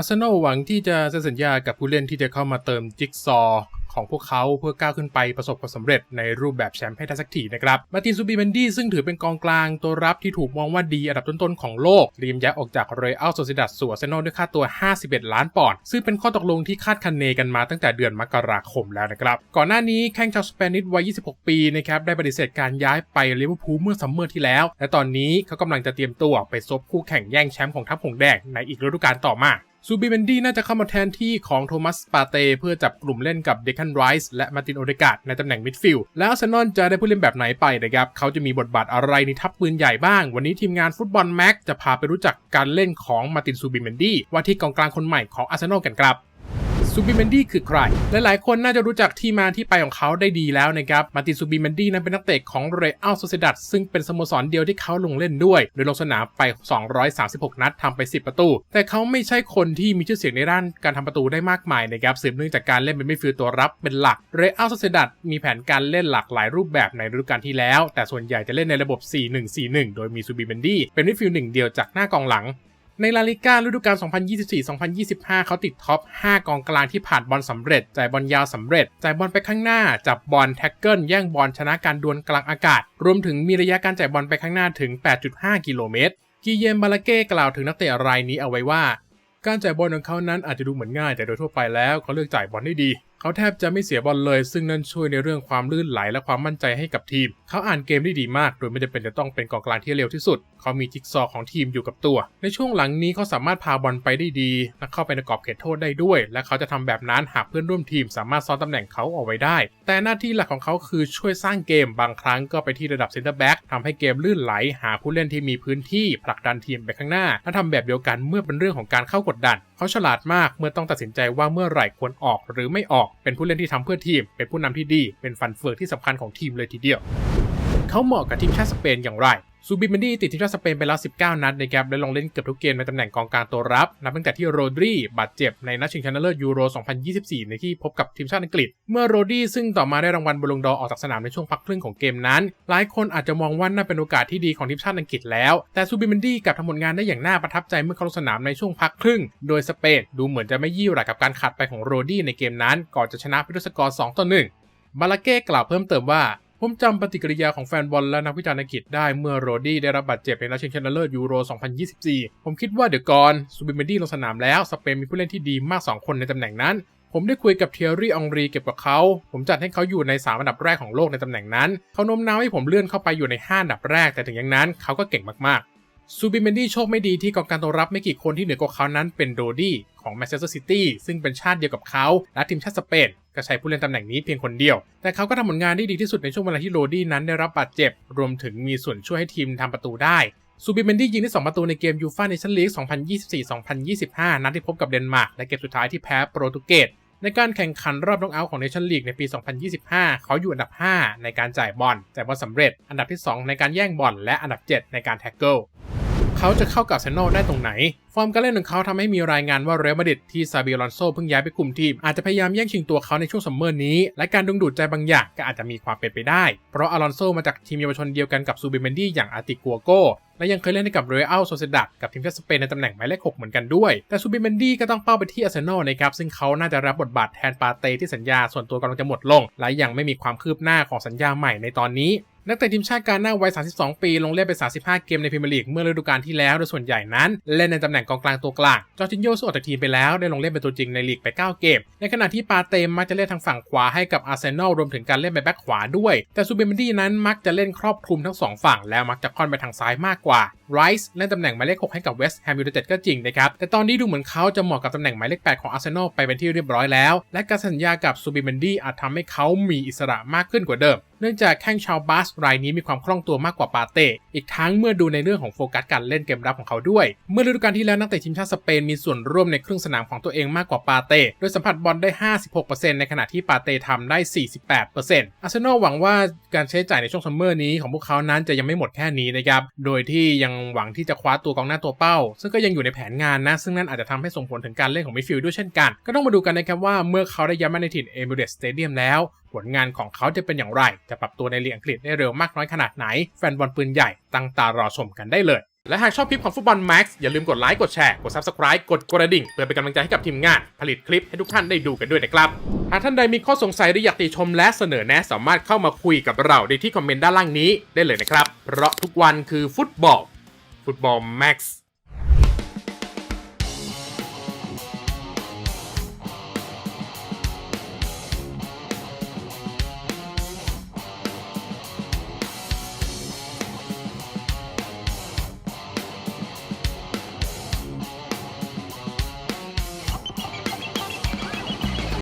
อาร์เซนอลหวังที่จะเซ็นสัญญากับผู้เล่นที่จะเข้ามาเติมจิ๊กซอว์ของพวกเขาเพื่อก้าวขึ้นไปประสบความสำเร็จในรูปแบบแชมป์ให้ได้สักทีนะครับ มาตินซูบิเมนดี้ซึ่งถือเป็นกองกลางตัวรับที่ถูกมองว่าดีอันดับต้นๆของโลกรีมย้ายออกจากเรอัลโซซิดัสสู่อาร์เซนอลด้วยค่าตัว 51 ล้านปอนด์ซึ่งเป็นข้อตกลงที่คาดคะเนกันมาตั้งแต่เดือนมกราคมแล้วนะครับ ก่อนหน้านี้แข้งชาวสเปนิชวัย 26 ปีนะครับได้ปฏิเสธการย้ายไปลิเวอร์พูลเมื่อซัมเมอร์ที่แล้ว และตอนนี้เขากำลังจะเตรียมตัวไปซบคู่แข่งแย่งแชมป์ของทัพหงแดงในอีกฤดูกาลต่อมา ซูบิเมนดี้น่าจะเข้ามาแทนที่ของโทมัสปาเต้เพื่อจับกลุ่มเล่นกับเดคันไรส์และมาตินโอเดกาดในตำแหน่งมิดฟิลด์แล้วอาร์เซนอลจะได้ผู้เล่นแบบไหนไปนะครับ เขาจะมีบทบาทอะไรในทัพปืนใหญ่บ้าง วันนี้ทีมงานฟุตบอลแม็กจะพาไปรู้จักการเล่นของมาตินซูบิเมนดี้ว่าที่กองกลางคนใหม่ของอาร์เซนอลกันครับ ซูบิเมนดี้คือใคร หลายๆ คนน่าจะรู้จักที่มาที่ไปของเขาได้ดีแล้วนะครับ มาติซูบิเมนดี้นั้นเป็นนักเตะของเรอัลโซเซดัดซึ่งเป็นสโมสรเดียวที่เขาลงเล่นด้วย โดยลงสนามไป 236 นัดทำไป 10 ประตู แต่เขาไม่ใช่คนที่มีชื่อเสียงในด้านการทำประตูได้มากมายนะครับสืบเนื่องจากการเล่นเป็นมิดฟิลด์ตัวรับเป็นหลัก เรอัลโซเซดัดมีแผนการเล่นหลากหลายรูปแบบในฤดูกาลที่แล้ว แต่ส่วนใหญ่จะเล่นในระบบ 4-1-4-1 โดยมีซูบิเมนดี้เป็นมิดฟิลด์หนึ่งเดียวจากหน้ากองหลัง ในลาลิก้าฤดูกาล 2024-2025 เขาติดท็อป 5 กองกลางที่ผ่านบอลสำเร็จ จ่ายบอลยาวสำเร็จ จ่ายบอลไปข้างหน้า จับบอลแท็กเกิล แย่งบอลชนะการดวลกลางอากาศ รวมถึงมีระยะการจ่ายบอลไปข้างหน้าถึง 8.5 กิโลเมตร กิเยมบาลาเก้กล่าวถึงนักเตะรายนี้เอาไว้ว่า การจ่ายบอลของเขานั้นอาจจะดูเหมือนง่ายแต่โดยทั่วไปแล้วเขาเลือกจ่ายบอลได้ดีเขาแทบจะไม่เสียบอลเลย ซึ่งนั่นช่วยในเรื่องความลื่นไหลและความมั่นใจให้กับทีม เขาอ่านเกมได้ดีมาก โดยไม่จำเป็นจะต้องเป็นกองกลางที่เร็วที่สุด เขามีจิ๊กซอของทีมอยู่กับตัว ในช่วงหลังนี้เขาสามารถพาบอลไปได้ดีและเข้าไปในกรอบเขตโทษได้ด้วย และเขาจะทำแบบนั้นหากเพื่อนร่วมทีมสามารถซ้อนตำแหน่งเขาเอาไว้ได้ แต่หน้าที่หลักของเขาคือช่วยสร้างเกมบางครั้งก็ไปที่ระดับเซนเตอร์แบ็กทำให้เกมลื่นไหล หาผู้เล่นที่มีพื้นที่ผลักดันทีมไปข้างหน้า และทำแบบเดียวกันเมื่อเป็นเรื่องของการเข้ากดดัน เขาฉลาดมากเมื่อต้องตัดสินใจว่าเมื่อไหร่ควรออกหรือไม่ออกเป็นผู้เล่นที่ทำเพื่อทีม เป็นผู้นำที่ดี เป็นฟันเฟืองที่สำคัญของทีมเลยทีเดียว เขาเหมาะกับทีมชาติสเปนอย่างไร ซูบิเมนดี้ติดทีมชาติสเปนไปแล้ว 19 นัดนะครับและลงเล่นเกือบทุกเกมในตำแหน่งกองกลางตัวรับ นับตั้งแต่ที่โรดรีบาดเจ็บในนัดชิงชนะเลิศยูโร 2024 ในที่พบกับทีมชาติอังกฤษ เมื่อโรดรีซึ่งต่อมาได้รางวัลบอลงดอร์ออกจากสนามในช่วงพักครึ่งของเกมนั้น หลายคนอาจจะมองว่าน่าเป็นโอกาสที่ดีของทีมชาติอังกฤษแล้ว แต่ซูบิเมนดี้กลับทำผลงานได้อย่างน่าประทับใจเมื่อเขาลงสนามในช่วงพักครึ่ง โดยสเปนดูเหมือนจะไม่ยี่หร่กับการขาดไปของโรดรีในเกมนั้น ก่อนจะชนะไปด้วยสกอร์ 2 ต่อ 1 บาลาเก้กล่าวเพิ่มเติมว่า ผมจำปฏิกิริยาของแฟนบอลและนักวิจารณ์อังกฤษได้เมื่อโรดี้ได้รับบาดเจ็บในนัดชิงชนะเลิศยูโร 2024 ผมคิดว่าเดี๋ยวก่อนซูบิเมนดี้ลงสนามแล้ว สเปนมีผู้เล่นที่ดีมาก 2 คนในตำแหน่งนั้น ผมได้คุยกับเทียรี่องรีเกี่ยวกับเขา ผมจัดให้เขาอยู่ใน 3 อันดับแรกของโลกในตำแหน่งนั้น เขาโน้มน้าวให้ผมเลื่อนเข้าไปอยู่ใน 5 อันดับแรก แต่ถึงอย่างนั้นเขาก็เก่งมากๆ ซูบิเมนดี้โชคไม่ดีที่กองการตัวรับไม่กี่คนที่เหนือกว่าเขานั้นเป็นโรดี้ของแมนเชสเตอร์ซิตี้ซึ่งเป็นชาติเดียวกับเขาและทีมชาติสเปนก็ใช้ผู้เล่นตำแหน่งนี้เพียงคนเดียว แต่เขาก็ทำผลงานได้ดีที่สุดในช่วงเวลาที่โรดี้นั้นได้รับบาดเจ็บ รวมถึงมีส่วนช่วยให้ทีมทำประตูได้ซูบิเมนดี้ยิงได้ 2 ประตูในเกมยูฟ่าเนชั่นลีก 2024-2025 นัดที่พบกับเดนมาร์กและเกมสุดท้ายที่แพ้โปรตุเกสในการแข่งขันรอบน็อกเอาท์ของเนชั่นลีกในปี 2025 เขาอยู่อันดับ 5 ในการจ่ายบอลจ่ายบอลสำเร็จ อันดับที่ 2 ในการแย่งบอล และอันดับ 7 ในการแท็กเกิล เขาจะเข้ากับอาร์เซนอลได้ตรงไหน ฟอร์มการเล่นของเขาทำให้มีรายงานว่าเรอัลมาดริดที่ซาบิอลอนโซเพิ่งย้ายไปคุมทีม อาจจะพยายามแย่งชิงตัวเขาในช่วงซัมเมอร์นี้ และการดึงดูดใจบางอย่างก็อาจจะมีความเป็นไปได้ เพราะอลอนโซมาจากทีมเยาวชนเดียวกันกับซูบิเมนดี้อย่างอาร์ติกัวโกและยังเคยเล่นให้กับเรอัลโซเซดัดกับทีมชาติสเปนในตำแหน่งหมายเลข 6 เหมือนกันด้วย แต่ซูบิเมนดี้ก็ต้องเป้าไปที่อาร์เซนอลนะครับ ซึ่งเขาน่าจะรับบทบาทแทนปาเต้ที่สัญญาส่วนตัวกำลังจะหมดลง และยังไม่มีความคืบหน้าของสัญญาใหม่ในตอนนี้ นักเตะทีมชาติกาหน้าวัย 32 ปี ลงเล่นไป 35 เกมในพรีเมียร์ลีกเมื่อฤดูกาลที่แล้ว โดยส่วนใหญ่นั้น เล่นในตำแหน่งกองกลางตัวกลาง จอร์จินโยสู้ออกจากทีมไปแล้วได้ลงเล่นเป็นตัวจริงในลีกไป 9 เกม ในขณะที่ปาเตมมักจะเล่นทางฝั่งขวาให้กับอาร์เซนอลรวมถึงการเล่นไปแบ็คขวาด้วย แต่ซูเบมนดี้นั้นมักจะเล่นครอบคลุมทั้งสองฝั่งแล้วมักจะค่อนไปทางซ้ายมากกว่า ไรส์เล่นตำแหน่งหมายเลข 6 ให้กับเวสต์แฮมยูไนเต็ดก็จริงนะครับ แต่ตอนนี้ดูเหมือนเขาจะเหมาะกับตำแหน่งหมายเลข 8 ของอาร์เซนอลไปเป็นที่เรียบร้อยแล้ว และการสัญญากับซูบิเมนดี้อาจทำให้เขามีอิสระมากขึ้นกว่าเดิม เนื่องจากแข้งชาวบาสรายนี้มีความคล่องตัวมากกว่าปาเต้อีกทั้งเมื่อดูในเรื่องของโฟกัสการเล่นเกมรับของเขาด้วย เมื่อฤดูกาลที่แล้วนักเตะทีมชาติสเปนมีส่วนร่วมในครึ่งสนามของตัวเองมากกว่าปาเต้โดยสัมผัสบอลได้ 56%ในขณะที่ปาเต้ทำได้ 48%อาร์เซนอลหวังว่าการใช้จ่ายในช่วงซัมเมอร์นี้ของพวกเขานั้นจะยังไม่หมดแค่นี้นะครับโดยที่ยังหวังที่จะคว้าตัวกองหน้าตัวเป้า ซึ่งก็ยังอยู่ในแผนงานนะ ซึ่งนั่นอาจจะทำให้ส่งผลถึงการเล่นของมิดฟิลด์ด้วยเช่นกัน ก็ต้องมาดูกันนะครับว่าเมื่อเขาได้ย้ายมาในถิ่นเอมิเรตสเตเดียมแล้ว ผลงานของเขาจะเป็นอย่างไร จะปรับตัวในลีกอังกฤษได้เร็วมากน้อยขนาดไหน แฟนบอลปืนใหญ่ตั้งตารอชมกันได้เลยและหากชอบคลิปของฟุตบอลแม็กซ์อย่าลืมกดไลค์ กดแชร์ กด Subscribe กดกระดิ่ง เพื่อเป็นกำลังใจให้กับทีมงาน ผลิตคลิปให้ทุกท่านได้ดูกันด้วยนะครับ หากท่านใดมีข้อสงสัยหรืออยากติชมและเสนอแนะสามารถเข้ามาคุยกับเราได้ที่คอมเมนต์ด้านล่างนี้ได้เลยนะครับ เพราะทุกวันคือฟุตบอล ฟุตบอลแม็กซ์